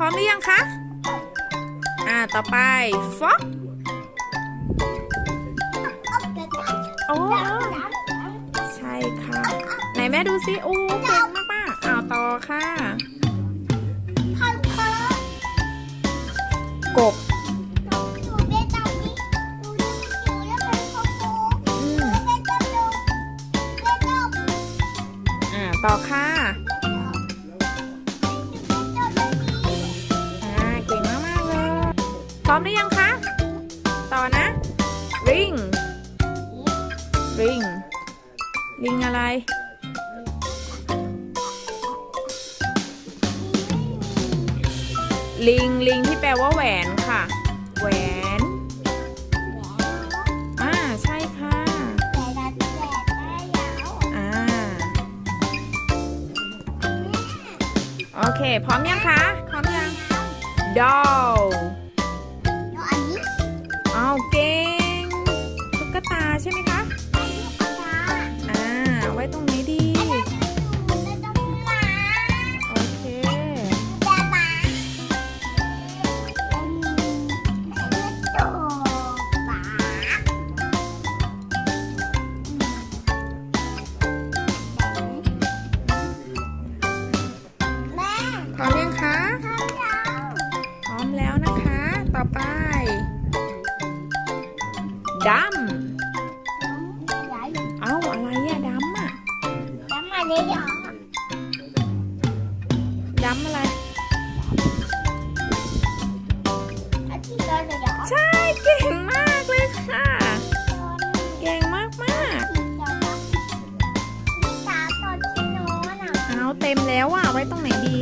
ร้อมหรือยังคะ อ่า ต่อไปฟอกโอ้ใช่ค่ะ ไหนแม่ดูซิโอ้เก่งมากๆอ้าวต่อค่ะกบอืมอ่าต่อค่ะ มหรือยังคะ ต่อนะ ริง ริง ริงอะไร ลิง ลิงที่แปลว่าแหวนค่ะ แหวนอ่าใช่ค่ะ อ่า โอเค พร้อมยังคะ พร้อมยัง doll เอา พร้อมยังคะพร้อมแล้วนะคะ ต่อไปดำเอ้าอะไรอะดำอะดำอะไรหรอดำอะไรใช่เก่งมากเลยค่ะ เก่งมากมากเอาเต็มแล้วอะไว้ตรงไหนดี